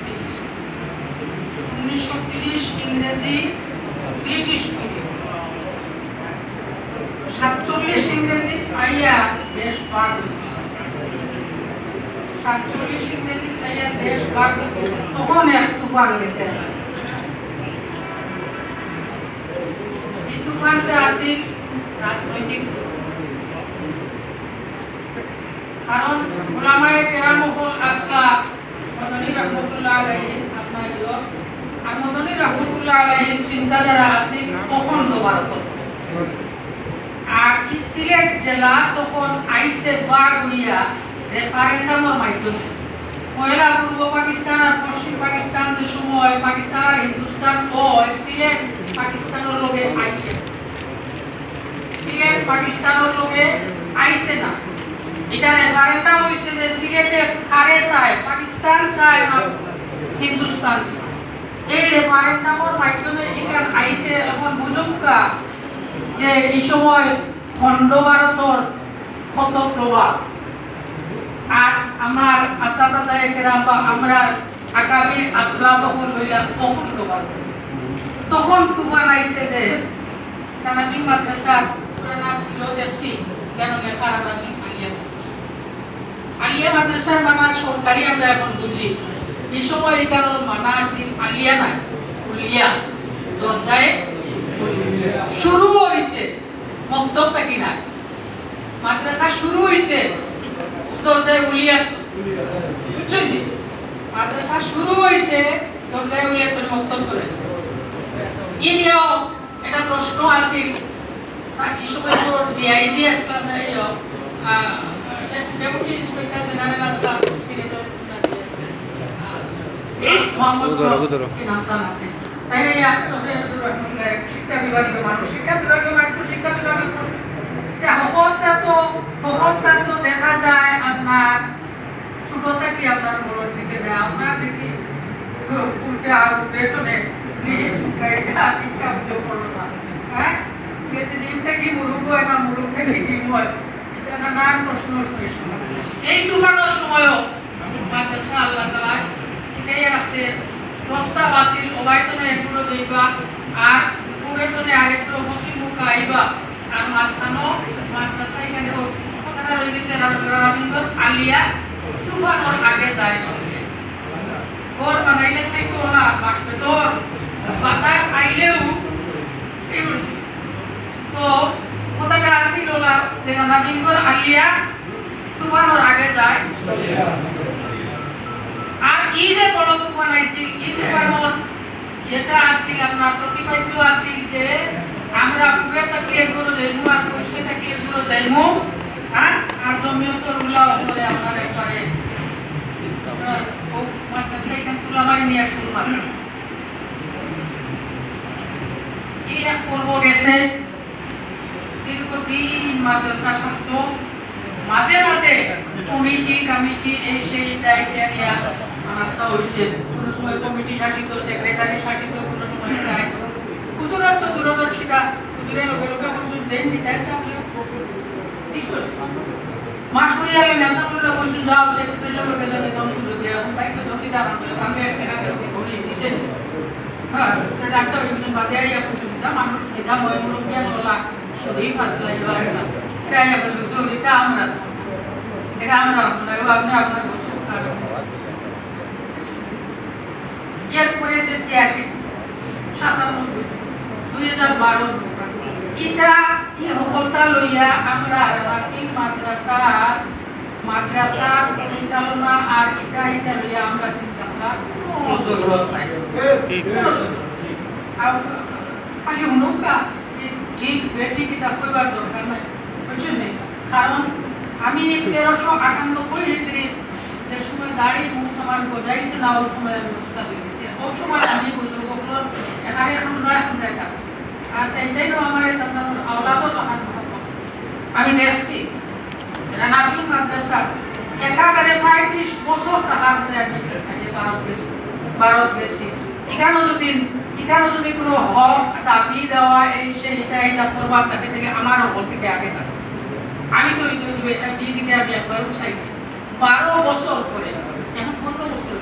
British উনিশশো তিরিশ ইংরেজি ব্রিটিশ পিরিয়ড সাতচল্লিশ ইংরেজি আইয়া দেশ ভাগ হয়েছে সাতচল্লিশ ইংরেজি আইয়া দেশ ভাগ হয়েছে তখন এক তুফান গেছে এই তুফানটা আসিল রাজনৈতিক কারণ ওলামায়ে কেরাম হল আসলা মদনী রহমতুল্লাহ আলাইহি আপনার আর মদনী রহমতুল্লাহ আলাইহির চিন্তাধারা আসিল অখণ্ড ভারত আর সিলেট জেলা তখন আইসে বাগ হইয়া রেফারেন্ডামের মাধ্যমে পয়লা পূর্ব পাকিস্তান আর পশ্চিম পাকিস্তান যে সময় পাকিস্তান আর হিন্দুস্তান ও সিলেট পাকিস্তানের লগে আইসে। সিলেট পাকিস্তানের লগে আইসে না। এটা রেফারেন্ডাম হইছে যে সিলেটে খারে চায়, পাকিস্তান চায় না, হিন্দুস্তান চায়। এই রেফারেন্ডামের মাধ্যমে এখান আইসে এখন বুঝুকা যে এই সময় খণ্ড ভারতর কত প্রভাব আর আমার আশাদাদায় কেরাম বা আমরা আগামীর আসলা তখন হইলাম অখণ্ড ভারত তখন তুফান আইছে যে তানাবি মাদ্রাসা পুরানা ছিল দেখছি কেন লেখার আমি আলিয়া। আলিয়া মাদ্রাসার মানা সরকারি আমরা এখন বুঝি। এই সময় এখানে মানা আছিল আলিয়া নাই, উলিয়া। দরজায় শুরু হয়েছে মক্তব থাকি না মাদ্রাসা শুরু হয়েছে দরজায় উলিয়াত বুঝছেন? মাদ্রাসা শুরু হয়েছে দরজায় উলিয়াত করে মক্তব করে ই নিয়েও এটা প্রশ্ন তা এই সময় তো DIG Aslam deputy inspector general Aslam সিলেটের আছে শিক্ষা বিভাগীয় মানুষ শিক্ষা বিভাগীয় মানুষ শিক্ষা বিভাগীয় প্রশ্ন। যে হকটা তো হকটা তো দেখা যায় আপনার ছোটটা কি আপনার বড় থেকে যায় আপনার দেখি উল্টা উল্টে শুনে শিক্ষা অভিযোগ করল না। হ্যাঁ ডিমটা কি হয় না মুরুগ থেকে ডিম হয় এটা নানান প্রশ্ন শুনেছি। এই দোকানের সময়ও মাদ্রাসা আল্লাহ তালা এটাই আছে। প্রস্তাব আছিল অবায়তনে একগুলো আর কুবেতনে আরেকগুলো পশ্চিম মুখ আইবা আর মাঝখানো মাদ্রাসা, এখানে রবীন্দ্র তো কথাটা আসছিল না যে নবীনগর আলিয়া তুফানোর আগে যায়। আর ই যে বড় তুফান আইছিল যেটা আসছিল আপনার প্রতিপাদ্য আসছিল যে আমরা ফুবে তাকিয়ে গুলো যাইমু আর পশ্চিমে তাকিয়ে গুলো যাইমু হ্যাঁ আর জমিয়ত রুলা করে আপনার একবারে। এখান তুলা মারি নিয়ে শুরু মাত্র কি এক পর্ব গেছে? দীর্ঘদিন মাদ্রাসা থাকতো মাঝে মাঝে কমিটি কমিটি, এই সেই নিয়ে আনাটা হয়েছে। কোনো সময় কমিটি শাসিত, সেক্রেটারি শাসিত, কোনো সময় দায়িত্ব হুজুরের তো দূরদর্শিতা হুজুরের লগে হুজুর যেন দিতে সামনে দিছুন মাস করি আগে মেসা করে বসুন যাও সেক্রেটারি সাহেবের কাছে বেতন পুজো দিয়ে এখন তাই বেতন দিতে আমার করে ভাঙে টাকা ঘড়ি দিছেন। হ্যাঁ ডাক্তার একজন বাদে আইয়া পুজো দিতা মানুষ দিতা মই মুরব্বিয়া তোলা শরীর ফাসলা ইবা আসলা এটা যে এটা আমরা। এটা আমরা ও আপনি আপনার বসে এরপরে যে ছিয়াশি। সাতানব্বই দুই হাজার বারো এটা ই সফলতা লইয়া আমরা রাকিব মাদ্রাসার মাদ্রাসা পরিচালনা আর এটা এটা লইয়া আমরা চিন্তা করার কোনো জরুরত নাই কোনো জরুরত নাই। আর খালি উনুকা ঠিক বেটি কিতা কইবার দরকার নাই বুঝছেন নি? কারণ আমি তেরোশো আটানব্বই হিজড়ি যে সময় দাড়ি মুসলমান বজাইছে না ওই সময় আমি উস্তাদ হয়েছি ওই সময় আমি বুজুর্গগুলোর এখানে সন্ধ্যায় সন্ধ্যায় কাটছি আর তাইটাই আমার তখন আওলাদও তখন মহব্বত দেখছি রানাবি মাদ্রাসা একাগারে পঁয়ত্রিশ বছর আমি গেছি এবার গেছি ভারত গেছি এখানেও যদি এখানেও যদি কোনো হক দাবি দেওয়া এই সে এটা এটা করবার তাকে থেকে আমার হল থেকে আগে থাকে আমি তো এইদিকে আমি একবার চাইছি বারো বছর পরে, এখন পনেরো বছর।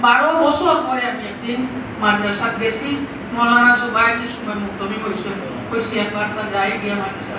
বারো বছর পরে আমি একদিন মাদ্রাসা গেছি মৌলানা জুবাই যে সময় মুক্তমি হয়েছে হয়েছে একবার তা যাই গিয়ে মাদ্রাসা।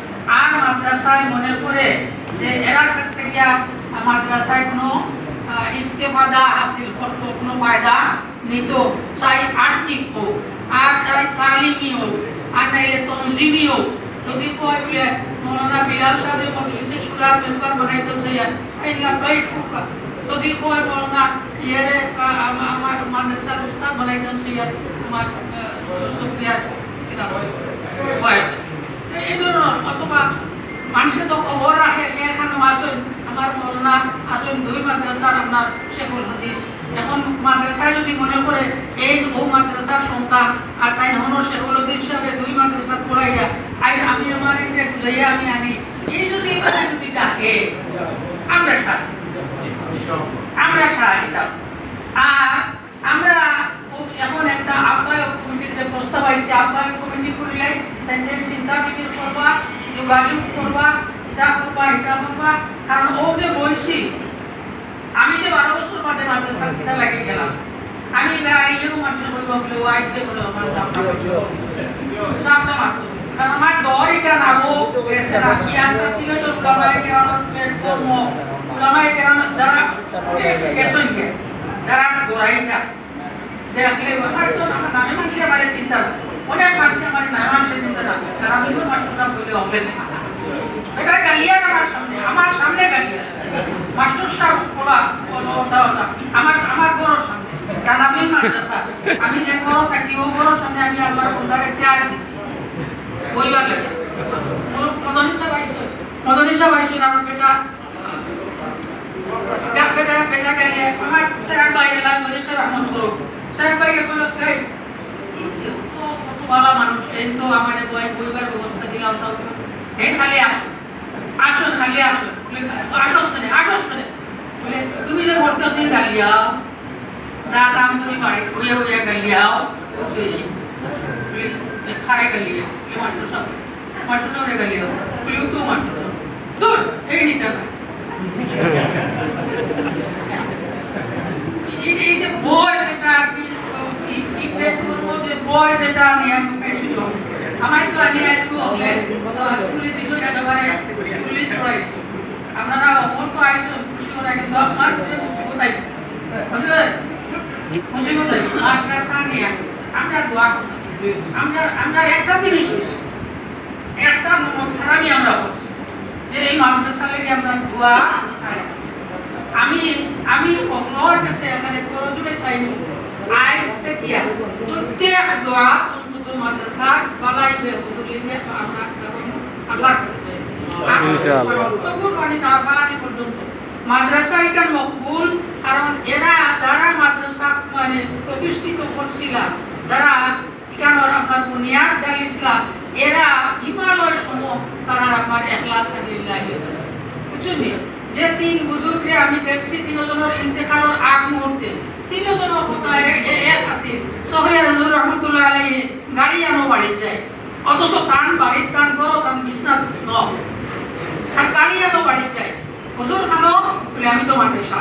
আর মাদ্রাসায় মনে করে যে এরা কাছ থেকে মাদ্রাসায় কোনো ইস্তেফাদা হাসিল করতো, কোনো ফায়দা নিত, চাই আর্থিক হোক, আর চাই তালিমি হোক, আর নাইলে তনজিমি হোক। যদি কয় বলে, মৌলানা বিলাল সাহেব মজলিসে সুরার মেম্বার বানাইতে চাইয়া এই লাগাই খুব যদি কয়, মৌলানা ইয়ে আমার মাদ্রাসার উস্তাদ বানাইতে চাইয়া আমার সুপ্রিয়ার এটা বয়স এই ধরনের অথবা মানুষে তো খবর রাখে সেখানে আসেন আমার মৌলানা দুই মাদ্রাসার আপনার শেখুল হাদিস। এখন মাদ্রাসায় যদি মনে করে, এই ও মাদ্রাসার সন্তান আর তাই হন শেখুল হাদিস হিসাবে দুই মাদ্রাসা পড়াইয়া আজ আমি আমার এটা বুঝাইয়া আমি আনি। এই যদি এখানে যদি ডাকে আমরা সাথে আমরা সারা দিতাম আর আমরা এখন একটা আহ্বায়ক কমিটির যে প্রস্তাব আইছে, আহ্বায়ক কমিটি করিলে তাদের চিন্তা ফিকির করবা, যোগাযোগ করবা, এটা করবা এটা করবা। কারণ ও যে বলছি আমি যে বারো বছর বাদে মাদ্রাসা কিনা লাগিয়ে গেলাম। আমি আইলেও মানুষের বলব বলে ও আইছে বলে আমার জামটা জামটা মারতো কারণ আমার ডর এটা নাবো এসে না কি আসতে ছিল তো উলামায়ে কেরামের প্ল্যাটফর্ম উলামায়ে কেরাম যারা গেছেন কে, যারা গোড়াইটা দেখলে হয়তো আমার নামে মানুষ আমার চিন্তা। অনেক মানুষ আমার নামে মানুষের চিন্তা না। তারা বিভিন্ন সাহেব বলে অভ্যেস এটা গালিয়ার আমার সামনে আমার মাস্টার সাহেব ওটা আমার আমার গরুর সামনে কারণ আমি মাদ্রাসা আমি যে থাকি ও সামনে আমি আল্লাহর চেয়ার দিছি লাগে সাহেব সাহেব বেটা বেটা বেটা গেলে আমার মনে রহমত করো স্যার বাইরে বলো মানুষ এই তো আমার বই বইবার ব্যবস্থা দিলাম এই খালি আসো আসো খালি আসো বলে আসোস কেন আসোস কেন বলে তুমি যে ভর্তি দিন গালিয়াও যা কাম তুমি বাড়ি হইয়া হইয়া গালিয়াও ওকে বলে খারে গালিয়া বলে মাস্টার সাহেব মাস্টার সাহেব গালিয়াও বলে তো মাস্টার সাহেব দূর এই নিতে না এই যে- এই যে বয়স এটা আর কি ইংরেজি বলব যে বয়স এটা নিয়ে আমি পেয়েছিল আমার তো আনি আসব হলে তুলি দিছো একেবারে তুলি ছড়াই দিছো। আপনারা অমন তো আইসো খুশি করে কিন্তু আমার মুসিবতাই বুঝলেন মুসিবতাই মাদ্রাসা নিয়ে আমরা দোয়া আমরা আমরা একটা জিনিস হইছে, একটা খারাপই আমরা করছি যে এই মাদ্রাসা লেগে আমরা দোয়া আছি। আমি আমি অগ্নর কাছে এখানে করজুড়ে চাইব আইস থেকে প্রত্যেক দোয়া অন্তত মাদ্রাসা বালাই বেহুদুলি দিয়ে আমরা আল্লাহর কাছে চাইব ইনশাআল্লাহ। চকুর পানি না পানি পর্যন্ত মাদ্রাসা এখান মকবুল, কারণ এরা যারা মাদ্রাসা মানে প্রতিষ্ঠিত করছিল, যারা এখানের আপনার বুনিয়াদ ডালিছিলা এরা হিমালয় সম তারা আপনার এখলাস আলিল্লাহ বুঝছেন যে তিন বুজুর্গে আমি দেখছি, তিনজনের ইন্তেকালের আগ মুহূর্তে, তিনজনের কথা এক আছিল সহরিয়া নজর রহমতুল্লাহ আলাইহি, গাড়ি আনো, বাড়ির যায়। অথচ তান বাড়ির তান গরো তান বিছনা ন আর গাড়ি এত বাড়ির চাই হুজুর খানো বলে আমি তো মাদ্রাসা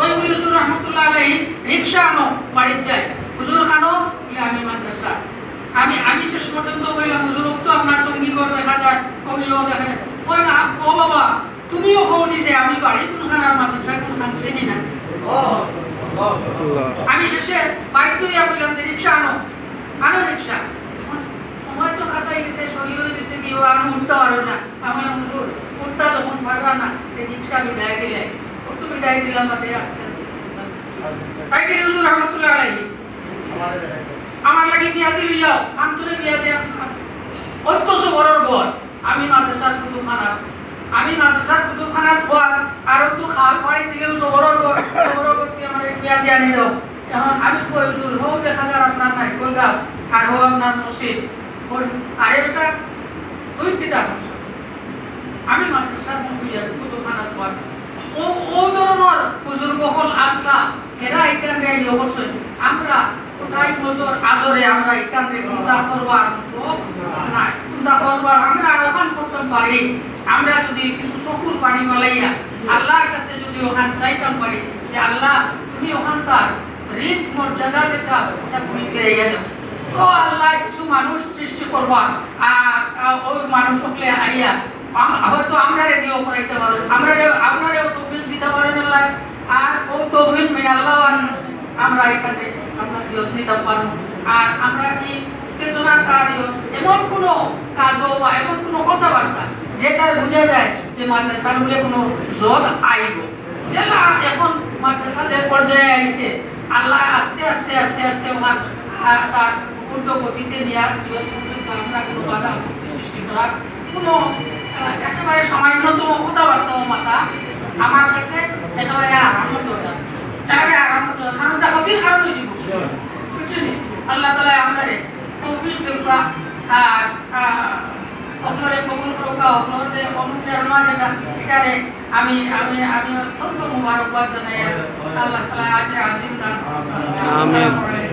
ওই হুজুর রহমতুল্লাহ আলাইহি রিক্সা আনো, বাড়ির চাই হুজুর খানো বলে আমি মাদ্রাসা। আমি আমি শেষ পর্যন্ত বললাম, হুজুর তো আপনার টঙ্গি ঘর দেখা যায় কবিও দেখা যায়। ওই না, ও বাবা, তুমিও কওনি যে আমি বাড়ি কোনখানার মাদ্রাসা কোনখান চিনি না? আমি শেষে বাধ্য হইয়া বললাম যে রিক্সা আনো আনো রিক্সা সময় তো কাছাই গেছে শরীর হয়ে গেছে কি ও আমি উঠতে পারব না। আমি হুজুর উঠতা যখন পারবা না, যে রিক্সা বিদায় দিলে একটু বিদায় দিলাম বাদে আস্তে তাই কি হুজুর রহমতুল্লাহ আলাইহি? বিয়াজি লইয়া কান্তরে বিয়াজি অত্যন্ত বড় ঘর। আমি মাদ্রাসার কুতুবখানা আমি মাদ্রাসার কুতুবখানার পর আরও তো খাল পাড়ি দিলেও সবরর ঘর। সবরর ঘর দিয়ে আমার বিয়াজি আনি দাও। এখন আমি কই হুজুর, হোক দেখা যায় আপনার নারিকল গাছ, আর হোক আপনার মসজিদ। আরে বেটা তুই কিতা করছ আমি আমরা যদি কিছু পানি মালাইয়া আল্লাহর কাছে যদি ওখান চাইতাম পারি যে আল্লাহ, তুমি ওখানকার রিত মর্যাদা যেটা ওটা তুমি তো আল্লাহ কিছু মানুষ সৃষ্টি করবা আর ওই মানুষ হলে আইয়া হয়তো আমরা রেডিও করাইতে পারো আমরা আপনারাও তৌফিক দিতে পারেন আল্লাহ। আর ও তৌফিক মিন আল্লাহ আমরা এখানে আমরা ইয়ত নিতে পারব। আর আমরা কি উত্তেজনা কারিও এমন কোনো কাজও বা এমন কোনো কথাবার্তা যেটা বোঝা যায় যে মাদ্রাসার বলে কোনো জল আইব। যেটা এখন মাদ্রাসা যে পর্যায়ে আইছে, আল্লাহ আস্তে আস্তে আস্তে আস্তে ওখান তার উল্ট গতিতে নেওয়ার আমরা কোনো বাধা সৃষ্টি করার কোনো একেবারে সামান্যতম কথাবার্তাও মাতা। আমার কাছে একেবারে আরামের একেবারে আরামের কারণ এটা ক্ষতির কারণ হয়ে যাব বুঝছেন আল্লাহ তালা আমাদের তৌফিক দেখবা আর আপনারে কবুল করুকা আপনার যে অনুপ্রেরণা যেটা এটারে আমি আমি আমি অত্যন্ত মুবারকবাদ জানাই। আল্লাহ তালা আজ আজিম দান। আসসালামু আলাইকুম।